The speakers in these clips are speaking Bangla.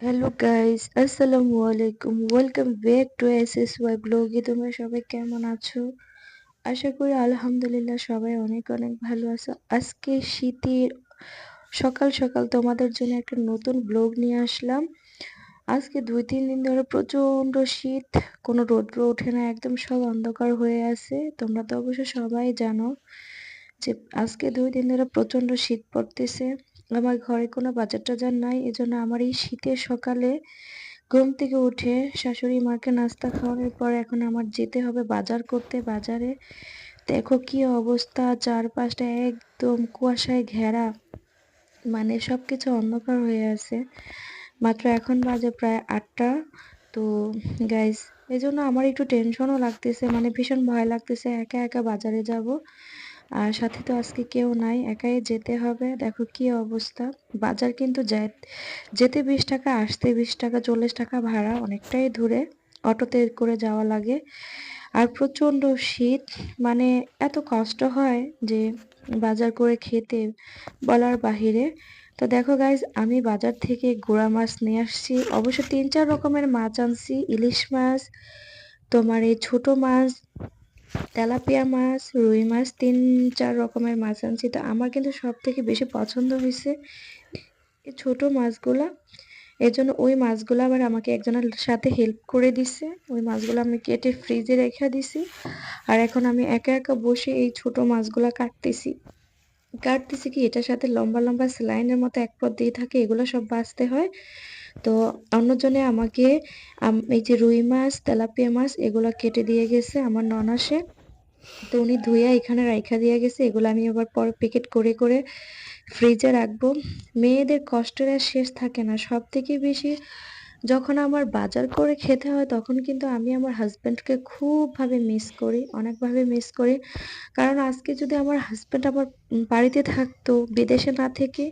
হ্যালো গাইস আসসালামু আলাইকুম welcome back to S S Y ব্লগে তোমরা সবাই কেমন আছো? আশা করি, আলহামদুলিল্লাহ, সবাই অনেক অনেক ভালো আছো। আজকে শীতের, সকাল সকাল তোমাদের জন্য একটা নতুন ব্লগ নিয়ে আসলাম। আজকে দুই তিন দিন ধরে প্রচণ্ড শীত, কোনো রৌদ্র ওঠে না, একদম সব অন্ধকার হয়ে আছে। তোমরা তো অবশ্য সবাই জানো যে আজকে দুই দিন ধরে প্রচণ্ড শীত পড়তেছে। আমার ঘরে কোনো বাজার টাজার নাই, এজন্য আমার এই শীতের সকালে ঘুম থেকে উঠে শাশুড়ি মাকে নাস্তা খাওয়ানোর পর এখন আমার যেতে হবে বাজার করতে। বাজারে দেখো কি অবস্থা, চারপাশটা একদম কুয়াশায় ঘেরা মানে সব কিছু অন্ধকার হয়ে আছে। মাত্র এখন বাজে প্রায় আটটা, তো গাইস এই জন্য আমার একটু টেনশনও লাগতেছে মানে ভীষণ ভয় লাগতেছে, একা একা বাজারে যাব। আর সাথে তো আজকে কেউ নাই, একাই যেতে হবে। দেখো কি অবস্থা। বাজার কিন্তু যেতে বিশ টাকা, আসতে বিশ টাকা, চল্লিশ টাকা ভাড়া অনেকটাই দূরে। অটোতে করে যাওয়া লাগে। আর প্রচণ্ড শীত মানে এত কষ্ট হয় যে বাজার করে খেতে বলার বাহিরে। তো দেখো গাইজ আমি বাজার থেকে গোড়া মাছ নিয়ে আসছি। অবশ্য তিন চার রকমের মাছ আনছি। ইলিশ মাছ, তোমার এই ছোট মাছ তেলাপিয়া মাছ, রুই মাছ, তিন, চার রকমের মাছ আনছি। তো আমার কিন্তু সব থেকে বেশি পছন্দ হয়েছে এই ছোটো মাছগুলা। এই জন্য ওই মাছগুলো আবার আমাকে একজনের সাথে হেল্প করে দিছে। ওই মাছগুলো আমি কেটে ফ্রিজে রেখে দিছি। আর এখন আমি একা একা বসে এই ছোট মাছগুলো কাটতেছি। কাটতেছি কি, এটার সাথে লম্বা লম্বা স্লাইনের মতো এক পথ দিয়ে থাকে, এগুলো সব বাঁচতে হয়। তো অন্যজনে আমাকে এই যে রুই মাছ, তেলাপিয়া মাছ, এগুলো কেটে দিয়ে গেছে, আমার ননাসে তো উনি ধুইয়া এখানে রাইখা দিয়ে গেছে, এগুলো আমি আবার পর প্যাকেট করে করে ফ্রিজে রাখব। মেয়েদের কষ্টের আর শেষ থাকে না, সব থেকে বেশি যখন আমার বাজার করে খেতে হয়, তখন কিন্তু আমি আমার হাজব্যান্ডকে খুবভাবে মিস করি, অনেকভাবে মিস করি। কারণ আজকে যদি আমার হাজব্যান্ড আমার বাড়িতে থাকতো, বিদেশে না থেকে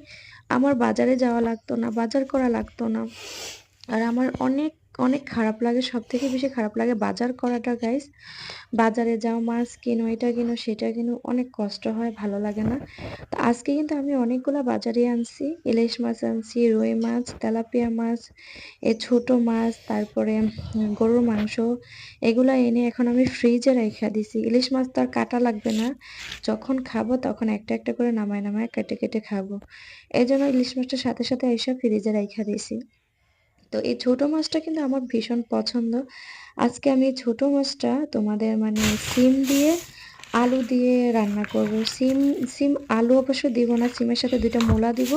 আমার বাজারে যাওয়া লাগতো না বাজার করা লাগতো না। আর আমার অনেক অনেক খারাপ লাগে সব থেকে বেশি খারাপ লাগে বাজার করাটা গাইস বাজারে যাও, মাছ কিনো, এটা কিনো, সেটা কিনো, অনেক কষ্ট হয়, ভালো লাগে না। তো আজকে কিন্তু আমি অনেকগুলো বাজারে আনছি, ইলিশ মাছ আনছি, রুই মাছ, তেলাপিয়া মাছ, এ ছোট মাছ, তারপরে গরুর মাংস, এগুলো এনে এখন আমি ফ্রিজে রেখে দিছি। ইলিশ মাছ তো আর কাটা লাগবে না, যখন খাব তখন একটা একটা করে নামায় নামায় কেটে কেটে খাব। এই জন্য ইলিশ মাছটার সাথে সাথে এসে ফ্রিজে রেখে দিছি। তো এই ছোট মাছটা কিন্তু আমার ভীষণ পছন্দ। আজকে আমি ছোট মাছটা তোমাদের মানে সিম দিয়ে, আলু দিয়ে রান্না করব। সিম সিম আলু অবশ্য দিব না, সিমের সাথে দুইটা মোলা দিব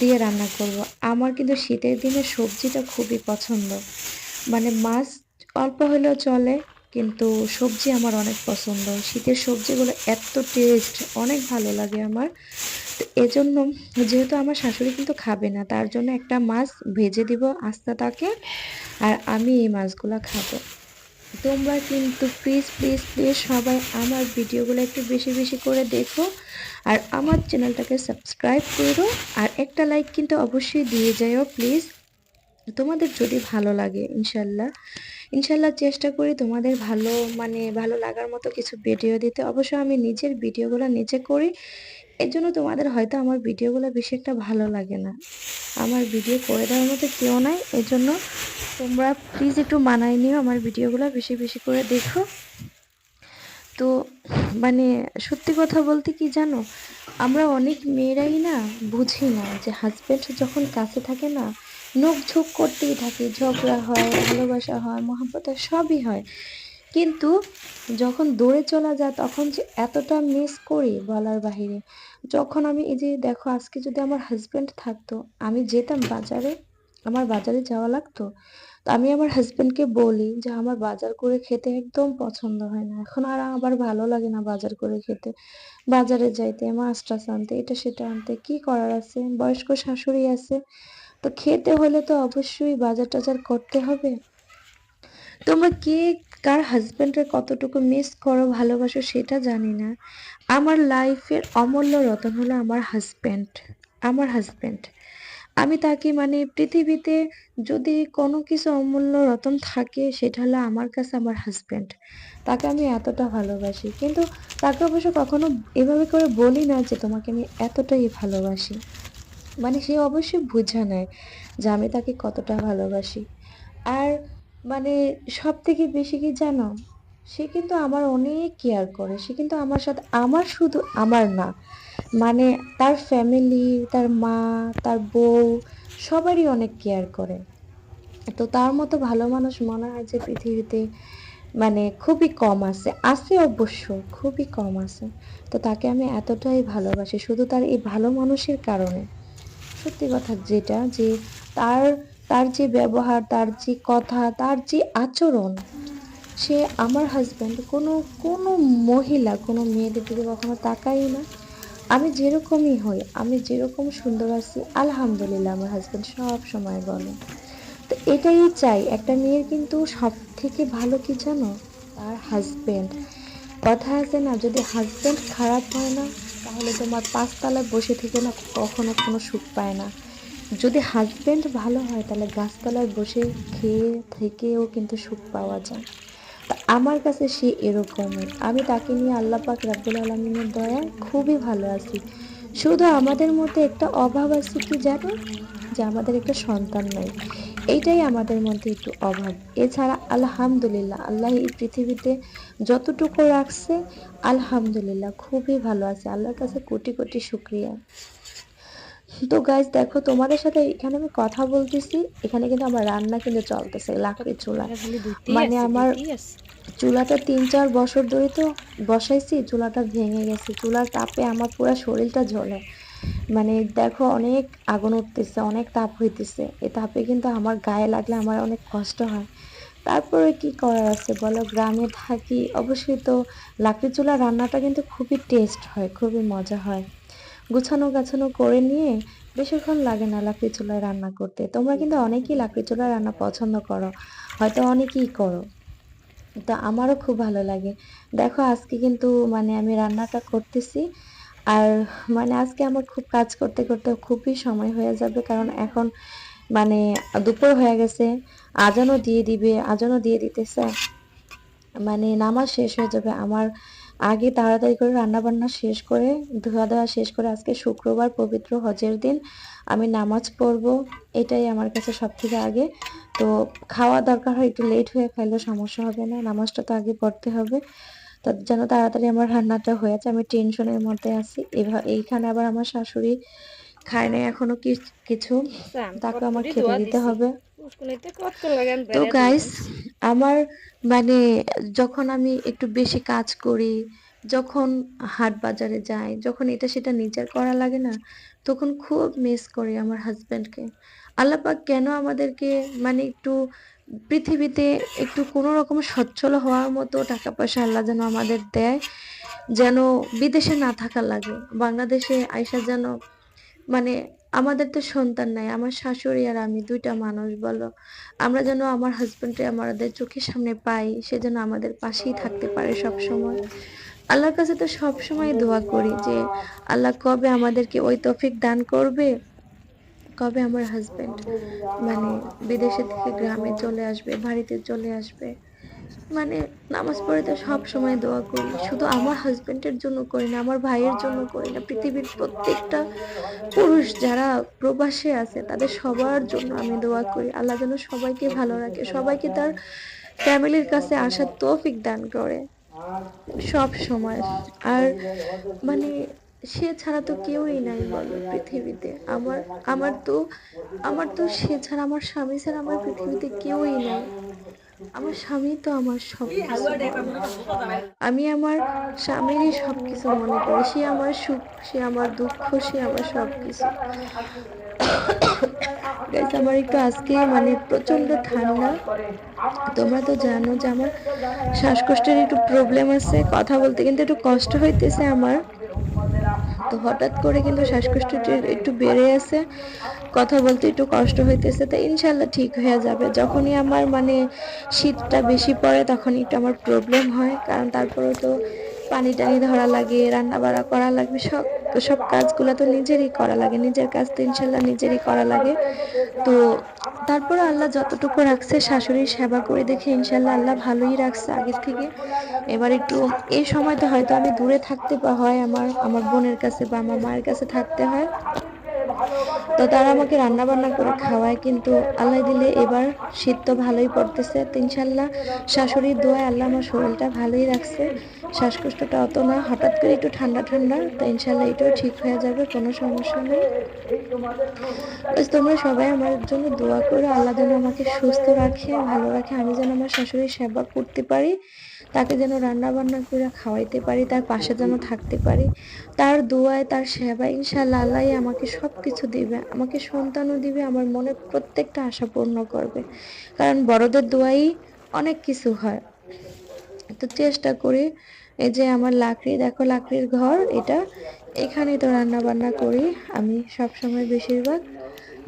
দিয়ে রান্না করব। আমার কিন্তু শীতের দিনে সবজিটা খুবই পছন্দ। মানে মাছ অল্প হলেও চলে কিন্তু সবজি আমার অনেক পছন্দ। শীতের সবজিগুলো এত টেস্ট অনেক ভালো লাগে আমার। তো এজন্য যেহেতু আমার শাশুড়ি কিন্তু খাবে না, তার জন্য একটা মাছ ভেজে দিব আস্তে তাকে আর আমি এই মাছগুলো খাব। তোমরা কিন্তু প্লিজ প্লিজ প্লিজ সবাই আমার ভিডিওগুলো একটু বেশি বেশি করে দেখো আর আমার চ্যানেলটাকে সাবস্ক্রাইব করো আর একটা লাইক কিন্তু অবশ্যই দিয়ে যাও প্লিজ তোমাদের যদি ভালো লাগে, ইনশাল্লাহ। ইনশাল্লাহ চেষ্টা করি তোমাদের ভালো মানে ভালো লাগার মতো কিছু ভিডিও দিতে। অবশ্য আমি নিজের ভিডিওগুলো নিজে করি। এর জন্য তোমাদের হয়তো আমার ভিডিওগুলো বেশি একটা ভালো লাগে না। আমার ভিডিও করে দেওয়ার মতো কেউ নাই। এর জন্য তোমরা প্লিজ একটু মানায় নিও আমার ভিডিওগুলো বেশি বেশি করে দেখো। তো মানে সত্যি কথা বলতে কি জানো? আমরা অনেক মেয়েরাই না বুঝি না যে হাজব্যান্ড যখন কাছে থাকে না নোক ঝোঁক করতেই থাকে, ঝগড়া হয়, ভালোবাসা হয়, মহাব্বত সবই হয়। কিন্তু যখন দৌড়ে চলা যায়, তখন যে এতটা মিস করি বলার বাহিরে। যখন আমি এই যে দেখো, আজকে যদি আমার হাজব্যান্ড থাকতো, আমি যেতাম বাজারে, আমার বাজারে যাওয়া লাগতো। তো আমি আমার হাজব্যান্ডকে বলি যে, আমার বাজার করে খেতে একদম পছন্দ হয় না। এখন আর আবার ভালো লাগে না বাজার করে খেতে। বাজারে যাইতে, মাছ টাছ আনতে, এটা সেটা আনতে, কি করার আছে? বয়স্ক শাশুড়ি আছে তো খেতে হলে তো অবশ্যই বাজার টাজার করতে হবে। তোমরা কে কার হাজব্যান্ডের কতটুকু মিস করো, ভালোবাসো সেটা জানি না। আমার লাইফের অমূল্য রতন হলো আমার হাজব্যান্ড আমার হাজব্যান্ড আমি তাকে মানে পৃথিবীতে যদি কোনো কিছু অমূল্য রতন থাকে, সেটা হলো আমার কাছে আমার হাজব্যান্ড তাকে আমি এতটা ভালোবাসি। কিন্তু তাকে অবশ্য কখনো এভাবে করে বলি না যে তোমাকে আমি এতটাই ভালোবাসি। মানে সে অবশ্যই বুঝা নেয় যে আমি তাকে কতটা ভালোবাসি। আর মানে সব থেকে বেশি কি জানো? সে কিন্তু আমার অনেক কেয়ার করে। সে কিন্তু আমার সাথে, আমার শুধু আমার না। মানে তার ফ্যামিলি তার মা, তার বউ, সবারই অনেক কেয়ার করে। তো তার মতো ভালো মানুষ মনে হয় যে পৃথিবীতে মানে খুবই কম আছে। আছে অবশ্য, খুবই কম আছে। তো তাকে আমি এতটাই ভালোবাসি, শুধু তার এই ভালো মানুষের কারণে। সত্যি কথা যেটা যে তার তার যে ব্যবহার, তার যে কথা, তার যে আচরণ, সে আমার হাজব্যান্ড কোনো কোনো মহিলা, কোনো মেয়েদের দিকে কখনো তাকাই না। আমি যেরকমই হই, আমি যেরকম সুন্দর আছি, আলহামদুলিল্লাহ আমার হাজব্যান্ড সব সময় বলে। তো এটাই চাই, একটা মেয়ের কিন্তু সব থেকে ভালো কি জানো? তার হাজব্যান্ড কথা আছে না, যদি হাজব্যান্ড খারাপ হয় না তাহলে তোমার পাঁচতলায় বসে থেকে না কখনো কোনো সুখ পায় না। যদি হাজব্যান্ড ভালো হয়, তাহলে গাছতলায় বসে খেয়ে থেকেও কিন্তু সুখ পাওয়া যায়। তা আমার কাছে সে এরকমই। আমি তাকে নিয়ে আল্লাহ পাক রাব্বুল আলমিনের দয়ায় খুবই ভালো আছি। শুধু আমাদের মধ্যে একটা অভাব আছে কি জানো? যে আমাদের একটা সন্তান নাই। এইটাই আমাদের মধ্যে একটু অভাব। এছাড়া আলহামদুলিল্লাহ আল্লাহ এই পৃথিবীতে যতটুকু রাখছে আলহামদুলিল্লাহ খুবই ভালো আছে। আল্লাহর কাছে কোটি কোটি শুক্রিয়া। তো গাইজ দেখো তোমাদের সাথে এখানে আমি কথা বলতেছি। এখানে কিন্তু আমার রান্না কিন্তু চলতেছে লাকড়ির চুলা। মানে আমার চুলাটা তিন চার বছর ধরে তো বসাইছি চুলাটা ভেঙে গেছে। চুলার তাপে আমার পুরো শরীরটা জ্বলে। মানে দেখো অনেক আগুন উঠতেছে, অনেক তাপ হইতেছে। এই তাপে কিন্তু আমার গায়ে লাগলে আমার অনেক কষ্ট হয়। তারপরে কি করার আছে বলো? গ্রামে থাকি, অবশ্যই তো লাকড়ি চুলা রান্নাটা কিন্তু খুবই টেস্ট হয়, খুবই মজা হয়। গুছানো গাছানো করে নিয়ে বেশিক্ষণ লাগে না লাকড়ি চুলায় রান্না করতে। তোমরা কিন্তু অনেকেই লাকড়ি চুলায় রান্না পছন্দ করো, হয়তো অনেকেই করো। তো আমারও খুব ভালো লাগে। দেখো আজকে কিন্তু মানে আমি রান্নাটা করতেছি। আর মানে আজকে আমার খুব কাজ করতে করতে খুবই সময় হয়ে যাবে, কারণ এখন মানে দুপুর হয়ে গেছে, আজানও দিয়ে দিবে, আজানও দিয়ে দিতেছে। মানে নামাজ শেষ হয়ে যাবে। আমার আগে তাড়াতাড়ি করে রান্না বান্না শেষ করে ধোয়া ধোয়া শেষ করে আজকে শুক্রবার পবিত্র হজের দিন আমি নামাজ পড়ব, এটাই আমার কাছে সব থেকে আগে। তো খাওয়া দরকার হয়, একটু লেট হয়ে খাইলেও সমস্যা হবে না, নামাজটা তো আগে পড়তে হবে। তো যেন তাড়াতাড়ি আমার রান্নাটা হয়েছে আমি টেনশনের মধ্যে আছি। এভাবে এইখানে আবার আমার শাশুড়ি খায় নাই এখনও কিছু। তাকে আমার খেতে দিতে হবে। তো গাইস আমার মানে যখন আমি একটু বেশি কাজ করি যখন হাট বাজারে যাই যখন এটা সেটা নিজের করা লাগে না তখন খুব মিস করি আমার হাজব্যান্ডকে আল্লাপাক কেন আমাদেরকে মানে একটু পৃথিবীতে একটু কোনো রকম সচ্ছল হওয়ার মতো টাকা পয়সা আল্লাহ যেন আমাদের দেয়, যেন বিদেশে না থাকা লাগে। বাংলাদেশে আইসা যেন মানে আমাদের তো সন্তান নাই, আমার শাশুড়ি আর আমি দুইটা মানুষ, বলো। আমরা যেন আমার হাজব্যান্ডে আমাদের চোখের সামনে পাই, সে যেন আমাদের পাশেই থাকতে পারে সব সময় আল্লাহর কাছে তো সব সময় দোয়া করি যে, আল্লাহ কবে আমাদেরকে ওই তফিক দান করবে? কবে আমার হাজব্যান্ড মানে বিদেশে থেকে গ্রামে চলে আসবে, বাড়িতে চলে আসবে। মানে নামাজ পড়ে তো সব সময় দোয়া করি। শুধু আমার হাজবেন্ডের জন্য করি না, আমার ভাইয়ের জন্য করি না। পৃথিবীর প্রত্যেকটা পুরুষ যারা প্রবাসে আছে, তাদের সবার জন্য আমি দোয়া করি। আল্লাহ যেন সবাইকে ভালো রাখে, সবাইকে তার ফ্যামিলির কাছে আসার তৌফিক দান করে। সব সময়। আর মানে সে ছাড়া তো কেউই নাই বলো পৃথিবীতে। আমার আমার তো আমার তো সে ছাড়া, আমার স্বামী ছাড়া আমার পৃথিবীতে কেউই নাই। আমার স্বামী তো আমার সব আমি আমার স্বামীরই সব কিছু মনে করি। সে আমার সুখ, সে আমার দুঃখ, সে আমার সব কিছু। আমার একটু আজকে মানে প্রচণ্ড ঠান্ডা। তোমরা তো জানো যে আমার শ্বাসকষ্টের একটু প্রবলেম আছে। কথা বলতে কিন্তু একটু কষ্ট হইতেছে আমার। তো হঠাৎ করে কিন্তু শ্বাসকষ্টটি একটু বেড়ে আছে, কথা বলতে একটু কষ্ট হইতেছে, তো ইনশাল্লাহ ঠিক হয়ে যাবে। যখনই আমার মানে শীতটা বেশি পড়ে তখন একটু আমার প্রবলেম হয়, কারণ তারপরে তো পানি টানি ধরা লাগে রান্না বাড়া করা লাগবে, সব সব কাজগুলো তো নিজেরই করা লাগে, নিজের কাজ তো ইনশাল্লাহ নিজেরই করা লাগে। তো তারপর আল্লাহ যতটুকু রাখছে, শাশুড়ির সেবা করে দেখে ইনশাল্লাহ আল্লাহ ভালোই রাখছে আগের থেকে। এবার একটু, এই সময়তে হয়তো আমি দূরে থাকতে হয় আমার আমার বোনের কাছে বা আমার মায়ের কাছে থাকতে হয়। তো তারা আমাকে রান্না বান্না করে খাওয়ায়, কিন্তু আল্লাহ দিলে এবার শীত তো ভালোই পড়তেছে। তো ইনশাল্লাহ শাশুড়ির দোয়ায় আল্লাহ আমার শরীরটা ভালোই রাখছে। শ্বাসকষ্টটা অত না, হঠাৎ করে একটু ঠান্ডা ঠান্ডা, তো ইনশাল্লাহ এটাও ঠিক হয়ে যাবে, কোনো সমস্যা নেই। তোমরা সবাই আমার জন্য দোয়া করো, আল্লাহ যেন আমাকে সুস্থ রাখে, ভালো রাখে, আমি যেন আমার শাশুড়ির সেবা করতে পারি। তাকে যেন রান্না বান্না করে খাওয়াইতে পারি, তার পাশে যেন থাকতে পারি। তার দোয়ায়, তার সেবা ইনশাল্লাহ আল্লাহ আমাকে সব কিছু দিবে, আমাকে সন্তানও দিবে, আমার মনে প্রত্যেকটা আশা পূর্ণ করবে। কারণ বড়দের দোয়াই অনেক কিছু হয়। তো চেষ্টা করি, এই যে আমার লাকড়ি, দেখো লাকড়ির ঘর, এটা এখানেই তো রান্না বান্না করি আমি সব সময় বেশিরভাগ।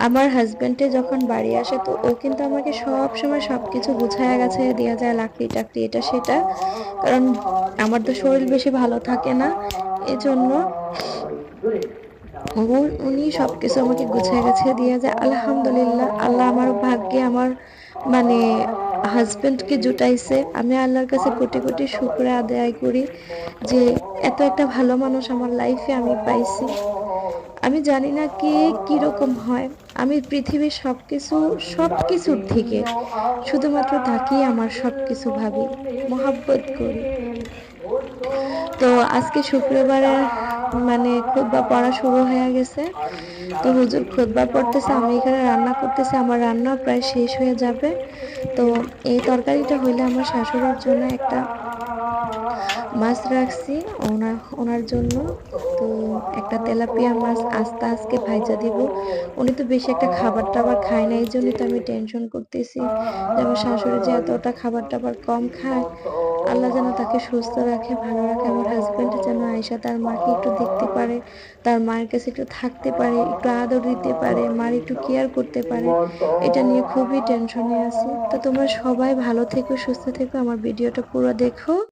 আমার হাজব্যান্ডে যখন বাড়ি আসে, তো ও কিন্তু আমাকে সব সময় সব কিছু গুছায় গেছে দেওয়া যায়, লাকড়ি টাকড়ি, এটা সেটা। কারণ আমার তো শরীর বেশি ভালো থাকে না, এজন্য উনি সব কিছু আমাকে গুছায় গেছে দিয়ে যায়। আলহামদুলিল্লাহ, আল্লাহ আমার ভাগ্যে আমার মানে হাজব্যান্ডকে জুটাইছে। আমি আল্লাহর কাছে কোটি কোটি শুক্র আদায় করি যে এত একটা ভালো মানুষ আমার লাইফে আমি পাইছি। আমি জানি না কে কীরকম হয়। আমি পৃথিবীর সব কিছু সব কিছুর থেকে শুধুমাত্র তাকেই আমার সব কিছু ভাবি, মহাব্বত করি। তো আজকে শুক্রবারে মানে খুদ্া পড়া শুরু হয়ে গেছে। তো হুজুর খুদ্া পড়তেছে, আমি এখানে রান্না করতেছি, আমার রান্না প্রায় শেষ হয়ে যাবে। তো এই তরকারিটা হইলে আমার শাশুড়ির জন্য একটা মাছ রাখছি ওনার ওনার জন্য। তো একটা তেলাপিয়া মাছ আস্তে আস্তে ভাইজা দিব। উনি তো বেশি একটা খাবার টাবার খায় না এই জন্যই তো আমি টেনশন করতেছি। যে আমার শাশুড়ি যে এতটা খাবার টাবার কম খায়, আল্লাহ যেন তাকে সুস্থ রাখে, ভালো রাখে। আমার হাজব্যান্ড যেন আয়সা তার মাকে একটু দেখতে পারে, তার মায়ের কাছে একটু থাকতে পারে, একটু আদর দিতে পারে, মার একটু কেয়ার করতে পারে। এটা নিয়ে খুবই টেনশনে আছি। তো তোমরা সবাই ভালো থেকো, সুস্থ থেকো। আমার ভিডিওটা পুরো দেখো।